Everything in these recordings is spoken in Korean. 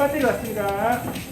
배터리 왔습니다.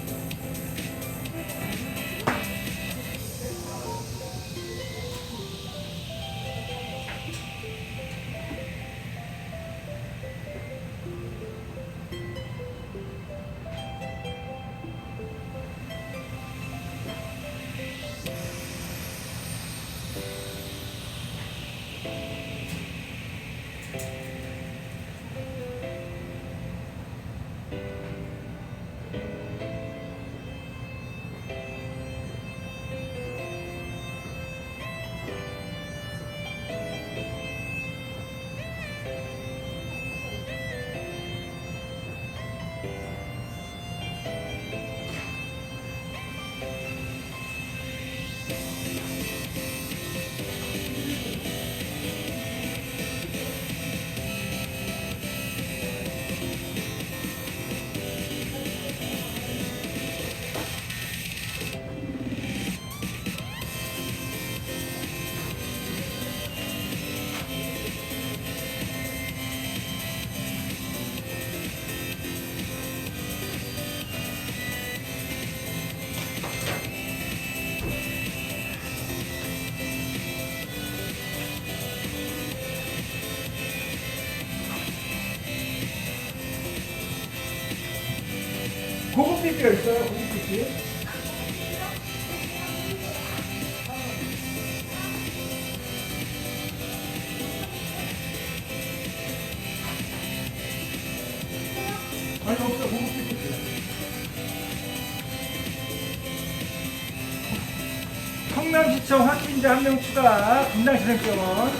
고급 PC가 있어요, 고급 PC. 아니, 없어, 고급 PC. 성남시청 확진자 한 명 추가, 분당재생병원.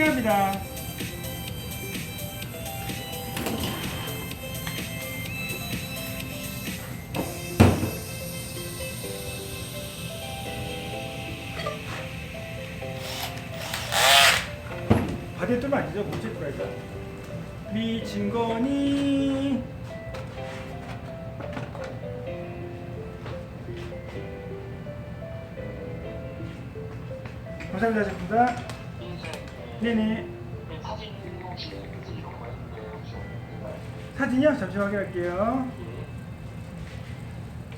시작합니다. 바디에 뜨면 안 되죠? 문제 들어있다. 미친거니. 감사합니다. 하셨습니다. 네 네. 사진? 사진이요? 잠시 확인할게요.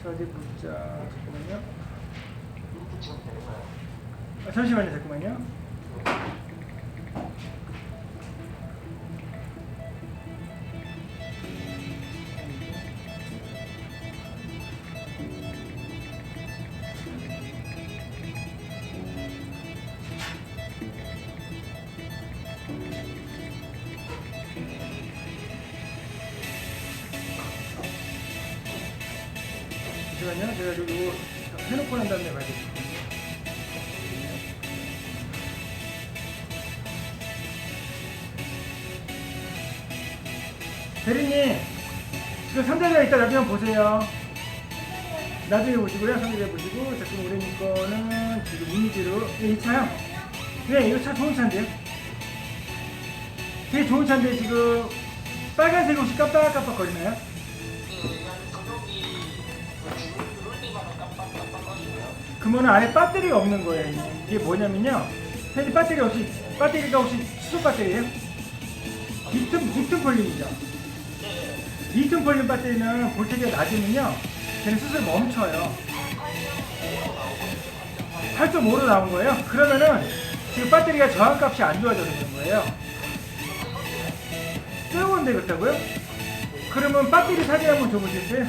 자, 어디 보자. 잠깐만요. 아, 잠시만요. 잠깐만요. 잠 보세요. 나중에 보시고요. 상자에 보시고, 지금 우리님 거는 지금 이미지로, 네, 이 차요? 네, 이거 차 좋은 차인데요? 되게 좋은 차인데 지금 빨간색 혹시 깜빡깜빡 거리나요? 그러면 안에 배터리가 없는 거예요. 이게. 뭐냐면요. 배터리 없이, 배터리가 혹시 수소 배터리예요? 리튬, 리튬 폴륨이죠. 네, 리튬 폴륨 배터리는 볼테이지가 낮으면요. 걔는 스스로 멈춰요. 8.5로 나온 거예요. 그러면은 지금 배터리가 저항값이 안 좋아져서 그런 거예요. 뜨거운데 그렇다고요? 그러면 배터리 사진 한번 줘보시겠어요?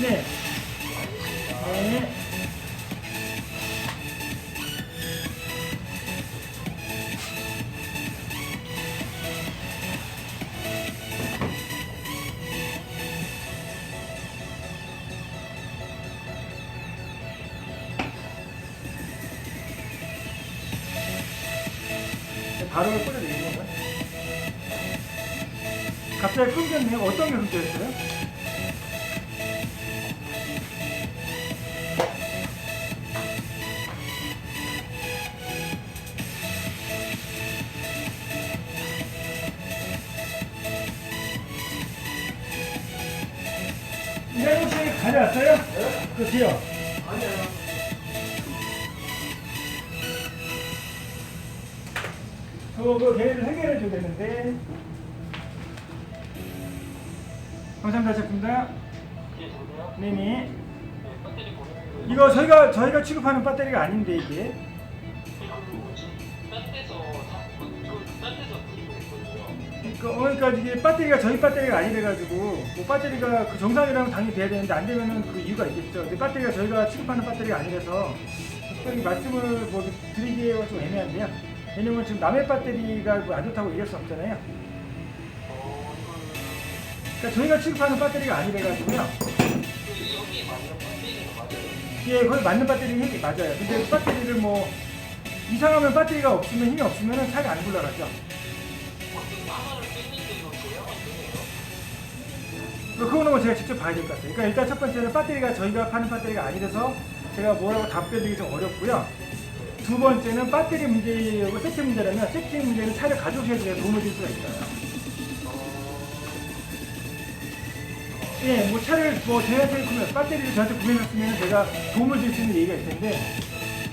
네. 네. 바로 끓여드리는 건가요? 갑자기 끊겼네요. 어떤 게 끊겼어요? 이장님 혹시 가져왔어요? 네. 그렇지요. 네네. 이거 저희가 저희가 취급하는 배터리가 아닌데 이게. 그러니까, 이게 배터리가 저희 배터리가 아니래가지고 뭐 배터리가 그 정상이라면 당연히 돼야 되는데 안 되면은 그 이유가 있겠죠. 근데 배터리가 저희가 취급하는 배터리가 아니라서 특별히 말씀을 뭐 드리기가 좀 애매한데요. 왜냐면 지금 남의 배터리가 뭐 안 좋다고 얘기할 수 없잖아요. 어, 그러니까 저희가 취급하는 배터리가 아니래가지고요. 예, 거의 맞는 배터리 핵이 맞아요. 근데 배터리를 뭐 이상하면 배터리가 없으면 힘이 없으면 차가 안 굴러가죠. 그. 그거는 뭐 제가 직접 봐야 될 것 같아요. 그러니까 일단 첫 번째는 배터리가 저희가 파는 배터리가 아니라서 제가 뭐라고 답변드리기 좀 어렵고요. 두 번째는 배터리 문제고 세팅 문제라면 세팅 문제는 차를 가져오셔야 돼야 도움을 줄 수가 있어요. 예, 뭐 차를 뭐 저희한테 구매, 배터리를 저한테 구매하셨으면 제가 도움을 줄 수 있는 얘기가 있을 텐데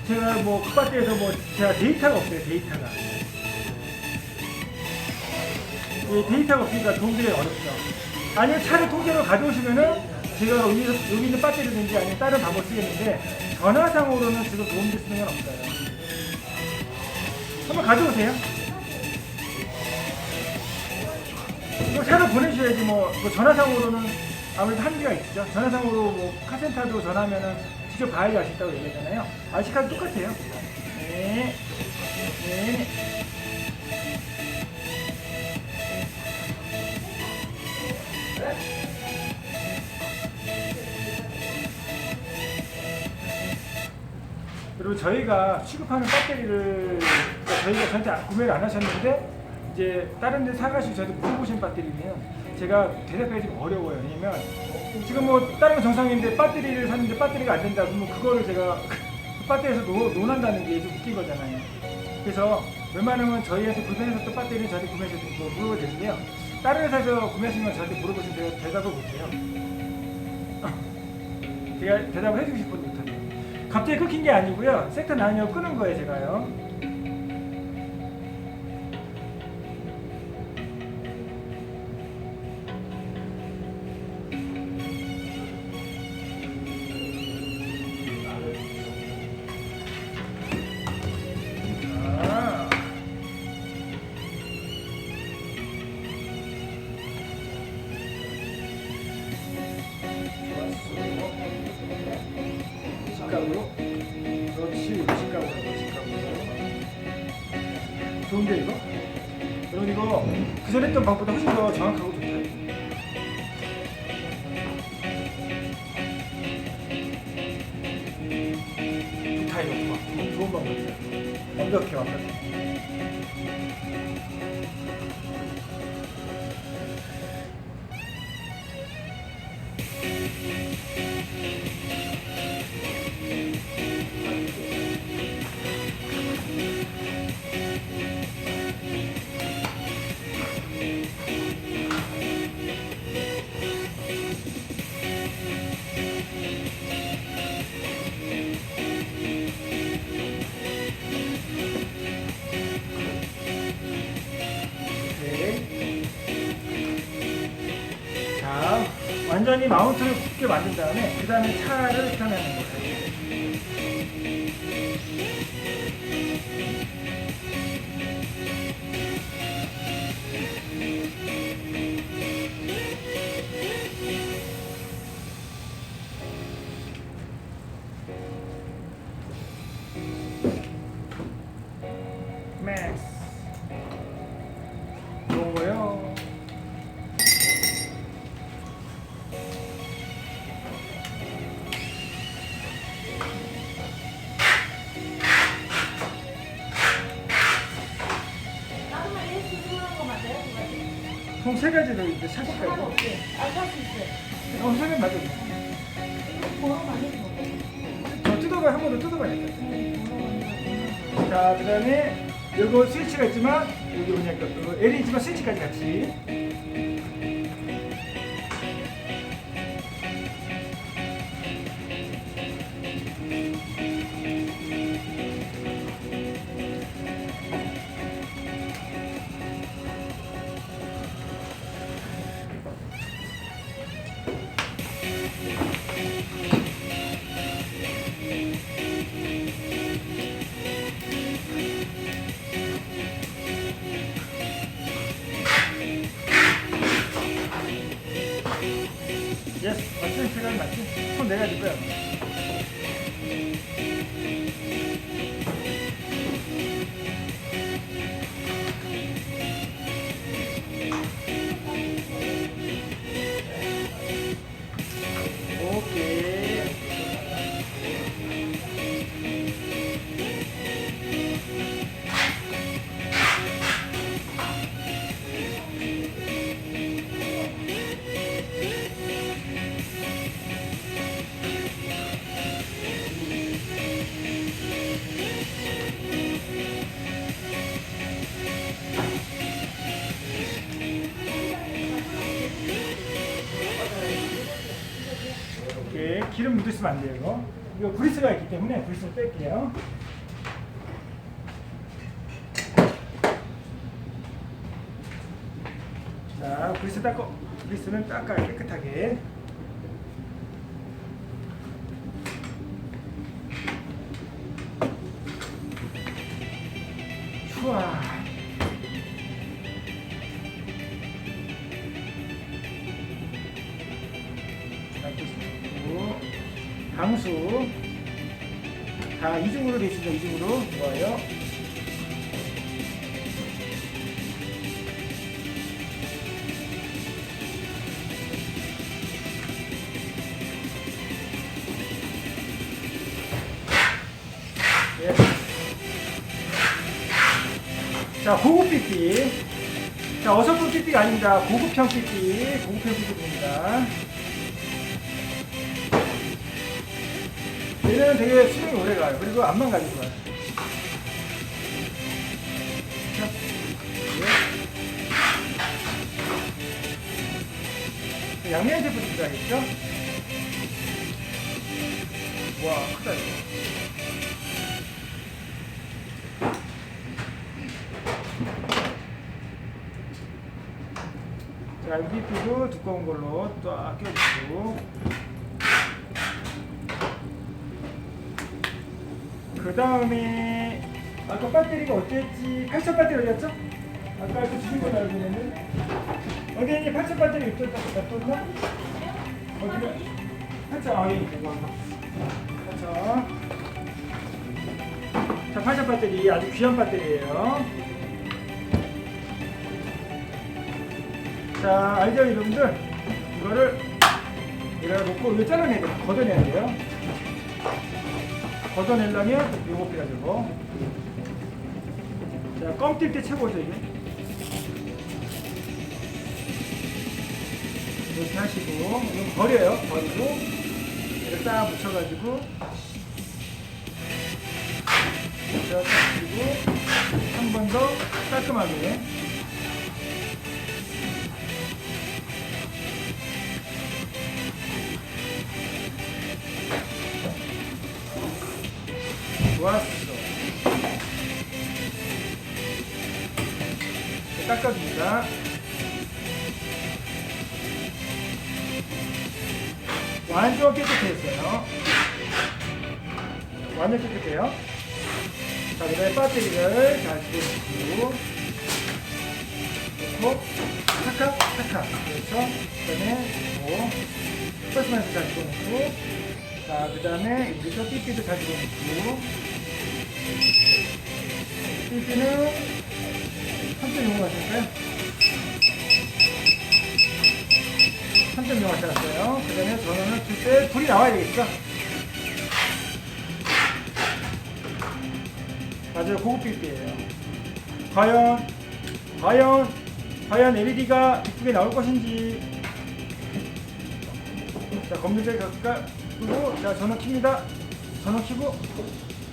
제가 뭐그 배터리에서 뭐 제가 데이터가 없어요, 데이터가. 예, 데이터가 없으니까 도움드리기 어렵죠. 아니면 차를 통째로 가져오시면은 제가 여기서 여기 있는 배터리든지 아니면 다른 방법 쓰겠는데 전화상으로는 지금 도움 줄 수 있는 건 없어요. 한번 가져오세요. 이거 차를 보내주셔야지 뭐, 뭐 전화상으로는 아무래도 한계가 있죠. 전화상으로 뭐 카센터도 전화하면은 직접 수 있다고 얘기하잖아요. 아시카도 똑같아요. 네. 네. 그리고 저희가 취급하는 배터리를 저희가 안- 구매를 안 하셨는데 이제 다른 데 사가시고 저한테 물어보신 배터리면 제가 대답하기 좀 어려워요. 왜냐면 지금 뭐 다른 건 정상인데 배터리를 샀는데 배터리가 안 된다 그러면 그거를 제가 그 배터리에서 노, 논한다는 게 좀 웃긴 거잖아요. 그래서 웬만하면 저희한테 불편해서 또 배터리를 저한테 구매하셔서 뭐 물어봐도 되는데요. 다른 회사에서 구매하신 건 저한테 물어보시면 제가 대답을 못해요. 제가 대답을 해주고 싶어도 못하네요. 갑자기 끊긴 게 아니고요. 섹터 나뉘어 끄는 거예요, 제가요. 그전에 했 완전히 마운트를 굳게 만든 다음에 그 다음에 차를 펴내는 거예요. 세 가지로 이제. 하나 없어요. 알갈수 있어요. 어, 선생님 맞아. 보러 많이 먹어요. 저 뜯어봐, 한 번 더 뜯어봐야 돼. 네, 보러 많이 먹어요. 자, 그 다음에 요거 스위치가 있지만, 여기 뭐냐, 그 L이 있지만 스위치까지 같이. 맞지? 기름 묻으시면 안 돼요, 이거. 이거 그리스가 있기 때문에 그리스를 뺄게요. 자, 그리스 닦고, 그리스는 닦아요, 깨끗하게. 자, 고급 삐삐. 자, 어설픈 삐삐가 아닙니다. 고급형 삐삐. 고급형 삐삐입니다. 얘는 되게 수명이 오래 가요. 그리고 안만 가지고 가요. 양면 제품 들어가겠죠? 와, 크다, 이거. 자, MPP도 두꺼운 걸로 딱 껴주고. 그 다음에, 아까 배터리가 어땠지? 8천 배터리 어디였죠? 아까 그 주신 거 알고 있는데. 어디 있니? 8천 배터리 있었다, 놔뒀나? 어디가? 8천, 아, 여기 있고. 8천. 자, 8천 배터리 아주 귀한 배터리예요. 자, 알죠, 여러분들? 이거를 이렇게 놓고 이거 잘라내야 돼요. 걷어내야 돼요. 걷어내려면 요거 필요하죠. 자, 껌뛸 때 최고죠, 이게. 이렇게 하시고, 이거 버려요. 버리고, 이렇게 딱 묻혀가지고, 자, 그리고 한 번 더 깔끔하게. 완전 깨끗해졌어요. 완전 깨끗해요. 자, 그 다음에 배터리를 잘 집어넣고, 놓고, 탁탁, 탁탁. 그렇죠. 그 다음에, 뭐, 플러스마이크 잘 집어넣고, 자, 그 다음에 여기서 삐삐도 잘 집어넣고, 삐삐는 3.6 하실까요? 3.6 하셨어요. 그 다음에 전원을 줄 때 불이 나와야 되겠죠? 맞아요. 고급 삐삐예요. 과연, 과연, 과연 LED가 이쁘게 나올 것인지 자 검색을 갈까 끄고 자 전원 킵니다 전원 켜고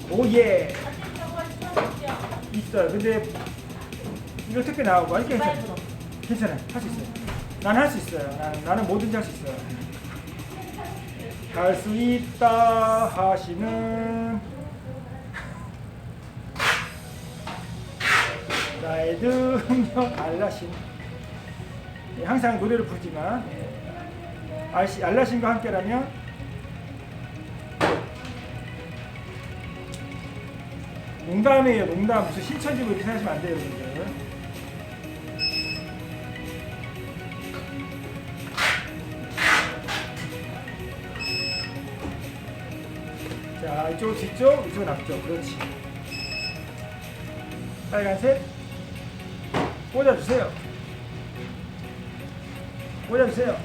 오 예 있어요 근데 이거 특별 나오고 아니 괜찮아 파이브로. 괜찮아 할수 있어요 난 할 수 있어요. 나는, 나는 뭐든지 할 수 있어요. 할 수 있다 하시는 나의 능력 알라신. 예, 항상 노래를 부르지만 예, 알시, 알라신과 함께라면 농담이에요 농담. 무슨 신천지고 이렇게 생각하시면 안 돼요 여러분들 이쪽 뒤쪽 이쪽 앞쪽 그렇지. 빨간색. 꽂아주세요. 꽂아주세요.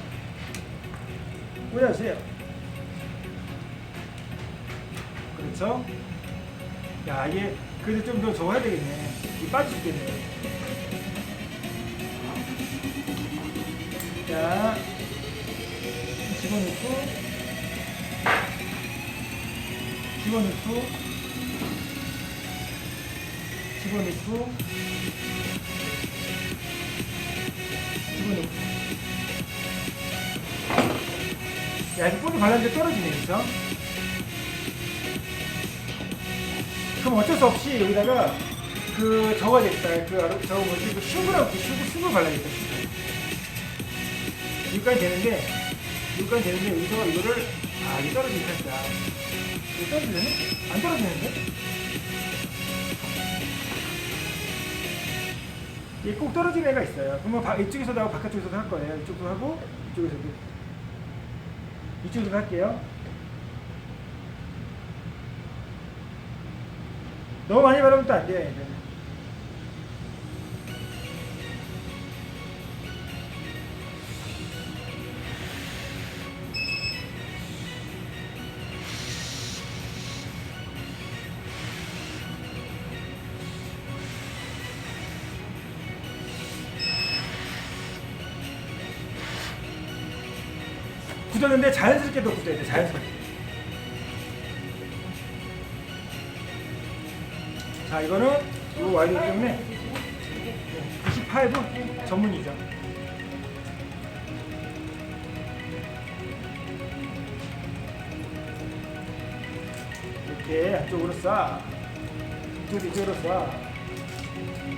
꽂아주세요. 그렇죠? 야 이게 그래도 좀더 해야 되겠네. 이 있겠네 자 집어넣고 집어넣고 집어넣고 집어넣고. 야 이거 볼이 발랐는데 떨어지네 그쵸? 그럼 어쩔 수 없이 여기다가 그 저거 됐다 그 저거 뭐지? 그 슈그라고 그 슈그 슈그 발라야겠다 슈그 여기까지 되는데 여기까지 되는데 여기서 이거를 아 했다 이거 떨어지려네? 안 떨어지는데? 이게 꼭 떨어지는 애가 있어요 그러면 바- 이쪽에서도 하고 바깥쪽에서도 할 거예요 이쪽도 하고 이쪽에서도 이쪽에서도 할게요 너무 많이 바르면 또 안 돼요 굳었는데 자연스럽게 더 굳어야 돼 자연스럽게. 자 이거는 이 와이드 때문에 98분 전문이죠. 이렇게 안쪽으로 쏴. 이쪽 이쪽으로 쏴.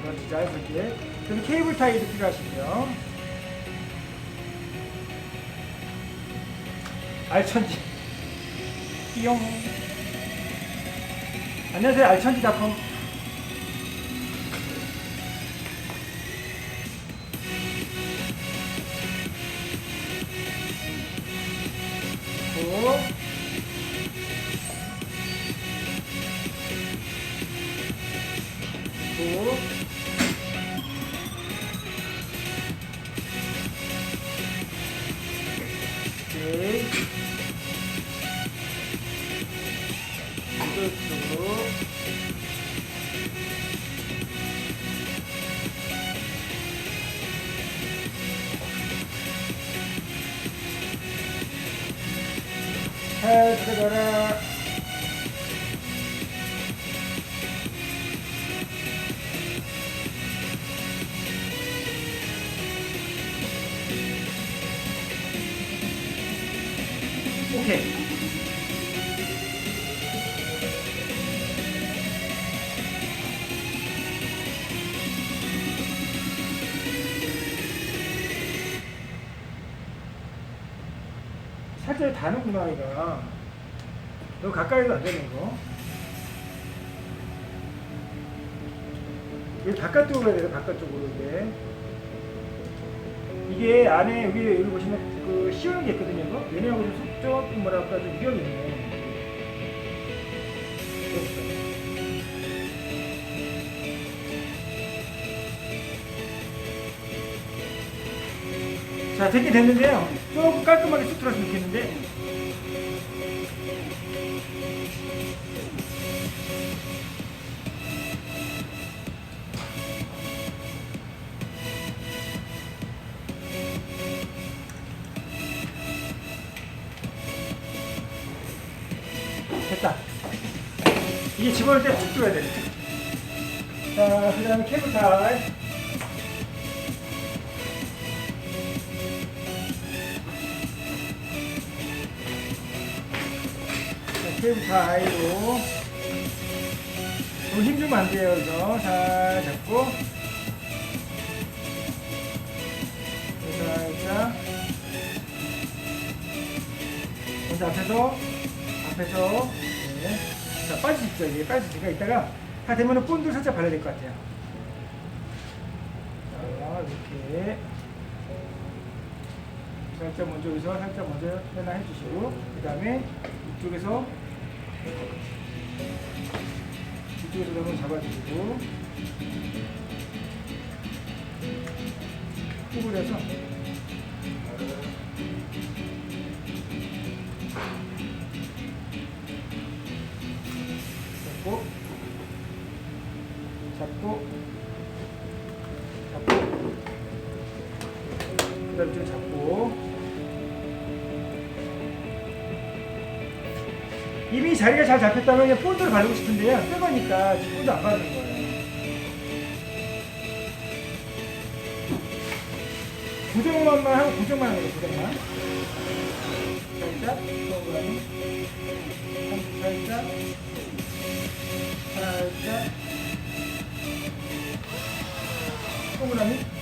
그렇지 자연스럽게. 그럼 케이블 타이도 필요하시고요 알천지. 띠용. 안녕하세요 알천지닷컴 오케이. 살짝 다는구나 이거. 너무 가까이도 안 되는 거. 여기 바깥쪽으로 해야 돼요 바깥쪽으로 이게. 이게 안에 여기 여기 보시면 그 씌우는 게 있거든요. 이거 얘네하고 좀 좀 뭐랄까 좀 유격이 있네. 자 됐긴 됐는데요. 조금 깔끔하게 쑥 들었으면 좋겠는데. 이게 집어넣을 때툭 들어야 돼. 자, 그 다음에 케이블 타이. 자, 케이블 타이로. 힘주면 안 돼요. 그래서 잘 잡고. 살짝. 먼저 앞에서, 앞에서. 네. 자, 있죠. 이게 빠질 수 있으니까 이따가 다 되면은 본드를 살짝 발라야 될 것 같아요. 자, 이렇게. 살짝 먼저 여기서 살짝 먼저 하나 해주시고, 그 다음에 이쪽에서 이쪽에서 한번 잡아주시고, 구부려서 잡고 잡고 그다음 좀 잡고. 이미 자리가 잘 잡혔다면 그냥 본드를 바르고 싶은데요 뜨거니까 본드 안 바르는 거예요. 고정만 하고 고정만 하는 거예요 고정만. 살짝 동그라미 살짝 살짝 동그라미 그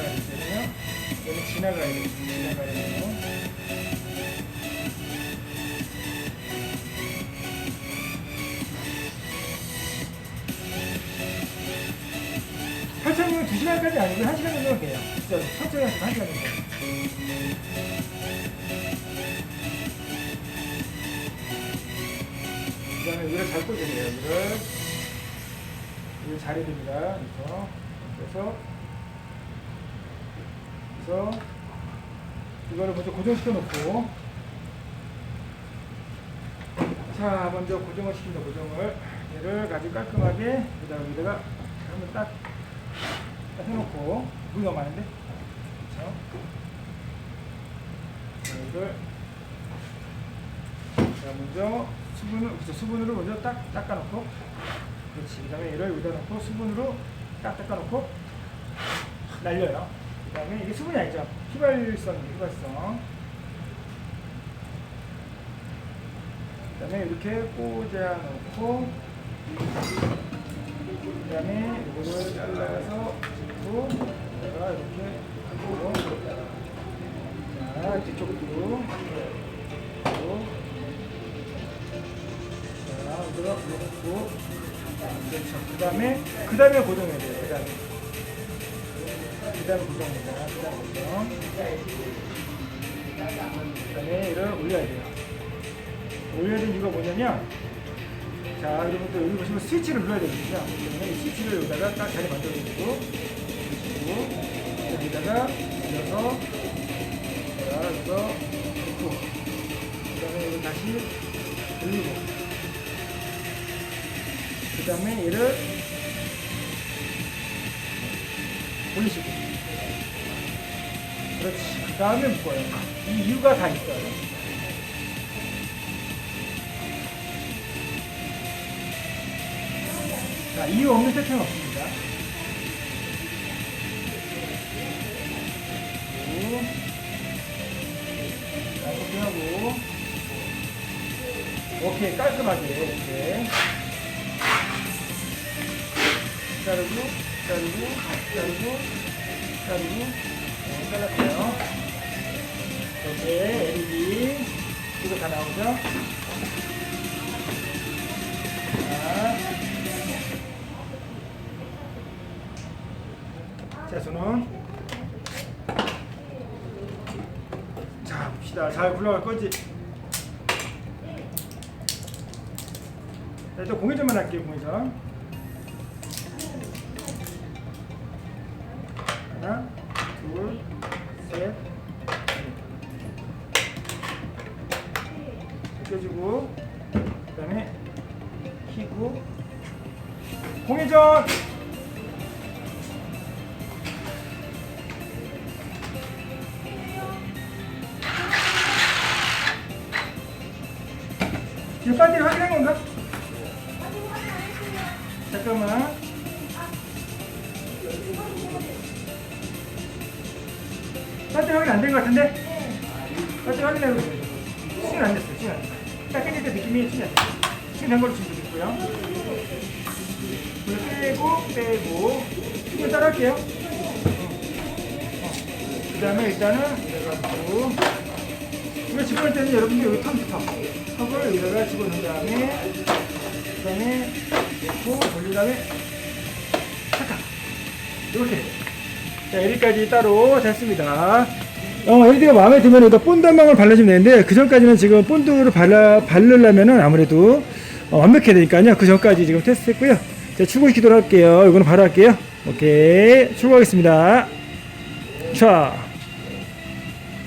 지나가야 되잖아요. 얘는 지나가야 돼요. 지나가야 돼요. 설정이면 2시간까지 아니고 1시간 정도면 돼요. 하시면 1시간 정도. 그 다음에 위를 잘 돼요. 위를. 이거 잘해야 됩니다. 그래서 그래서 그래서 이거를 먼저 고정시켜 놓고. 자 먼저 고정을 시킨다 고정을. 얘를 가지고 깔끔하게 여기다가 여기다가 한번 딱, 딱 해놓고. 너무 많은데? 그렇죠? 자, 이걸 자 먼저 수분을 그렇죠. 수분으로 먼저 딱 닦아놓고. 그렇지. 그 다음에 얘를 여기다 놓고 수분으로 딱 닦아놓고 날려요. 그 다음에 이게 수분이 아니죠. 휘발성, 휘발성. 그 다음에 이렇게 꽂아 놓고 그 다음에 이거를 잘라서 고 내가 이렇게 하고 자 뒤쪽도 그리고 자 이거 놓고 그렇죠. 그 다음에, 그 다음에 고정해야 돼요. 그 다음에. 그 다음에 고정입니다. 그 다음에 고정. 그 다음에 얘를 올려야 돼요. 올려야 되는 이유가 뭐냐면, 자, 여러분들 여기 보시면 스위치를 눌러야 되거든요. 그러면 이 스위치를 여기다가 딱 자리 만들어주고, 그리고 여기다가 자, 여기서 놓고, 그 다음에 이걸 다시 돌리고, 그 다음에 얘를 올리시고 그렇지. 그 다음에 묶어요? 이 이유가 다 있어요. 자 이유 없는 세팅은 없습니다. 자 이렇게 하고. 오케이 깔끔하게 이렇게. 자르고 자르고 자르고 자르고. 네, 잘랐어요. 이렇게 LED 이거 다 나오죠? 자, 자 손은. 자 봅시다. 잘 굴러갈 건지. 자, 일단 공회전만 할게요, 공회전. 배터리 확인 안 된 것 같은데? 배터리 확인해 보세요. 수신 안 됐어요. 수신 안 됐어요. 딱 땡길 때 느낌이 수신 안 됐어요. 수신 된 걸로 지금 됐고요. 불 빼고 빼고 수신 따라 할게요. 그 다음에 일단은 내가지고 이거 집어넣을 때는 여러분들 여기 텀부터 턱을 여기다가 집어넣은 다음에 그 다음에 놓고 돌린 다음에 착각 이렇게 자 여기까지 따로 됐습니다. 어, LED가 마음에 들면 여기다 본드 한 방울 발라주면 되는데 그 전까지는 지금 본드를 발라, 바르려면은 아무래도 어, 완벽해야 되니까요. 그 전까지 지금 테스트 했고요. 자 출고시키도록 할게요. 이거는 바로 할게요. 오케이. 출고하겠습니다. 자